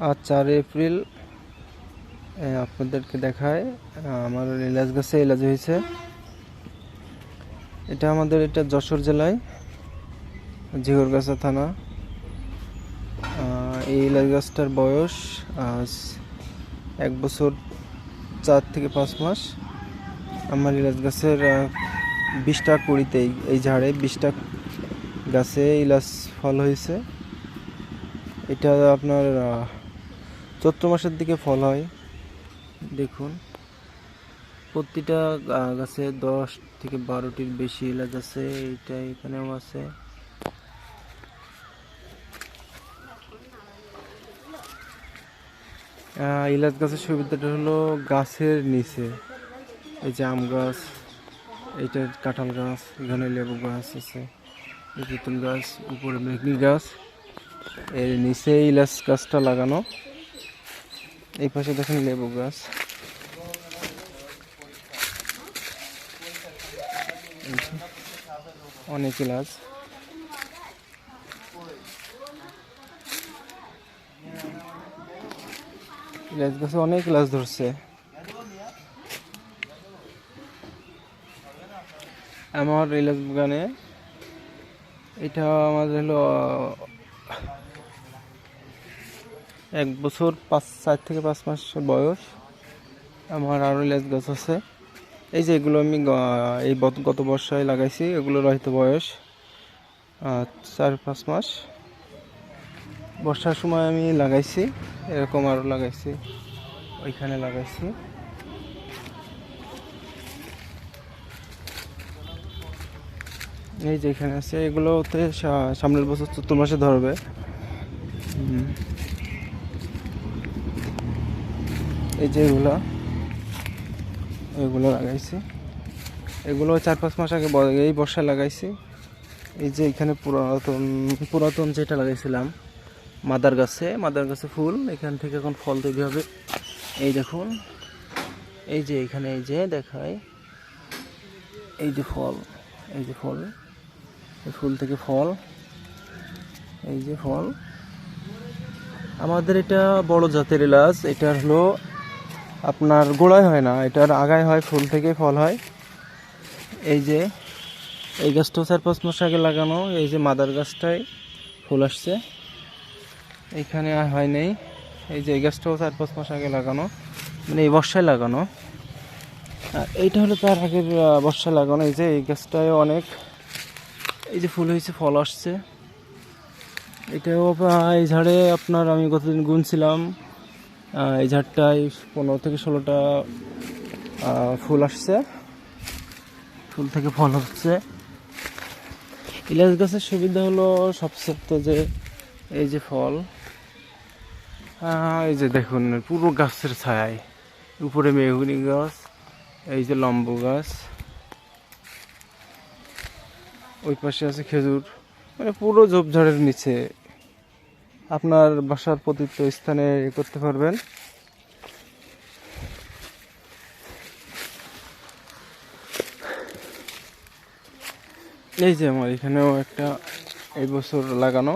আজ চার এপ্রিল আপনাদেরকে দেখায় আমার এলাচ গাছে এলাচ হয়েছে। এটা আমাদের, এটা যশোর জেলায় জিগরগাছা থানা। এই এলাচ গাছটার বয়স আজ এক বছর চার থেকে পাঁচ মাস। আমার এলাচ গাছের বিশটা কুড়িতে, এই- ঝাড়ে বিশটা গাছে ইলাচ ফল হয়েছে। এটা আপনার চৈত্র মাসের দিকে ফল হয়। দেখুন, প্রতিটা গাছে দশ থেকে বারোটির বেশি এলাচ আছে, এইটা এখানেও আছে। ইলাচ গাছের সুবিধাটা হলো গাছের নিচে, এই যে আম গাছ এইটা কাঁঠাল গাছ, এখানে লেবু গাছ আছে তেঁতুল গাছ, উপরে মেঘনি গাছ, এর নিচে ইলাচ গাছটা লাগানো। এই পাশে দেখেন লেবু গাছ। অনেক ইলাচ ইলাচ গাছে অনেক ইলাচ ধরছে। আমার ইলাচ বাগানে এটা আমাদের হলো এক বছর পাঁচ, চার থেকে পাঁচ মাস বয়স। আমার আরও লেজ গাছ আছে। এই যে এগুলো আমি এই গত বর্ষায় লাগাইছি এগুলোর হয়তো বয়স চার, পাঁচ মাস। বর্ষার সময় আমি লাগাইছি, এরকম আরও লাগাইছি, ওইখানে লাগাইছি। এই যে এখানে আছে, এগুলোতে সামনের বছর চতুর্থ মাসে ধরবে এই যে এগুলো এগুলো লাগাইছি। এগুলো চার পাঁচ মাস আগে এই বর্ষায় লাগাইছি। এই যে এখানে পুরাতন পুরাতন যেটা লাগাইছিলাম মাদার গাছে মাদার গাছে ফুল, এখান থেকে এখন ফল তৈরি হবে। এই দেখুন, এই যে এখানে এই যে দেখায়, এই যে ফল, এই যে ফল ফুল থেকে ফল, এই যে ফল। আমাদের এটা বড় জাতের এলাচ, এটা হলো আপনার গোড়ায় হয় না, এটার আগায় হয়, ফুল থেকে ফল হয়। এই যে, এই গাছটাও চার পাঁচ মাস আগে লাগানো, এই যে মাদার গাছটায় ফুল আসছে। এইখানে আর হয় নাই, এই যে এই গাছটাও চার পাঁচ মাস আগে লাগানো মানে এই বর্ষায় লাগানো। আর এইটা হলো তার আগের বর্ষায় লাগানো, এই যে এই গাছটায় অনেক, এই যে ফুল হয়েছে, ফল আসছে। এটাও এই ঝাড়ে আপনার আমি গতদিন গুনছিলাম এই ঝাড়টায় পনেরো থেকে ষোলোটা ফুল আসছে। ফুল থেকে ফল হচ্ছে ইলাচ গাছের সুবিধা হলো সবচেয়ে যে এই যে ফল। এই যে দেখুন, পুরো গাছের ছায়ায়। উপরে মেগুনি গাছ, এই যে লম্ব গাছ। ওই পাশে আছে খেজুর। মানে পুরো ঝোপঝাড়ের নিচে আপনার বাসার পতিত স্থানে করতে পারবেন। এই যে আমার এখানেও একটা এই বছর লাগানো।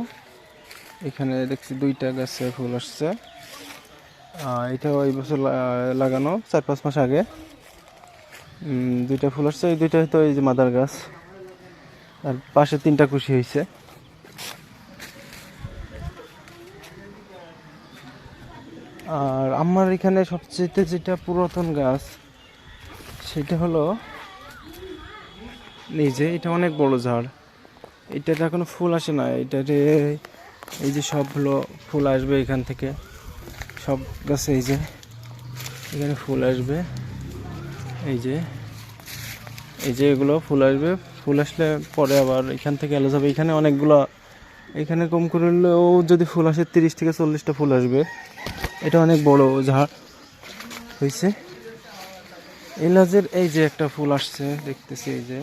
এখানে দেখছি দুইটা গাছে ফুল আসছে। এটাও এই বছর লাগানো চার পাঁচ মাস আগে। দুইটা ফুল আসছে। এই দুইটা হয়তো এই যে মাদার গাছ। আর পাশে তিনটা কুশি হয়েছে। আর আমার এখানে সবচেয়ে যেটা পুরাতন গাছ, সেটা হলো নিজে এটা অনেক বড় ঝাড়। এটাতে এখনও ফুল আসে না, এটাতে এই যে সবগুলো ফুল আসবে এখান থেকে। সব গাছে এই যে, এখানে ফুল আসবে। এই যে এই যে এগুলো ফুল আসবে। ফুল আসলে পরে আবার এখান থেকে এলো যাবে এখানে অনেকগুলো, এখানে কম করে হলেও যদি ফুল আসে, তিরিশ থেকে চল্লিশটা ফুল আসবে। এটা অনেক বড় ঝাড় হয়েছে এলাচের এই যে একটা ফুল আসছে, দেখতেছি এই যে।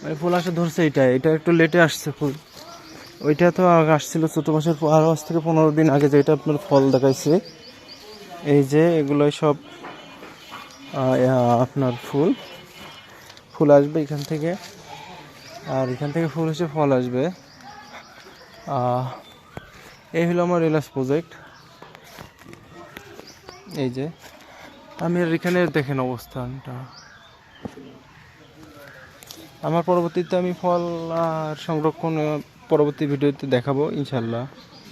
মানে ফুল আসে ধরছে এটা এটা একটু লেটে আসছে ফুল। ওইটা তো আগে আসছিল চোদ্দ মাসের আরও আজ থেকে পনেরো দিন আগে যেটা আপনার ফল দেখাইছে। এই যে এগুলোই সব আপনার ফুল। ফুল আসবে এখান থেকে। আর এখান থেকে ফুল এসে ফল আসবে। এই হলো আমার রিলাস প্রজেক্ট এই যে। আমি আর এখানে দেখেন অবস্থানটা। আমার পরবর্তীতে আমি ফল আর সংরক্ষণ পরবর্তী ভিডিওতে দেখাবো ইনশাল্লাহ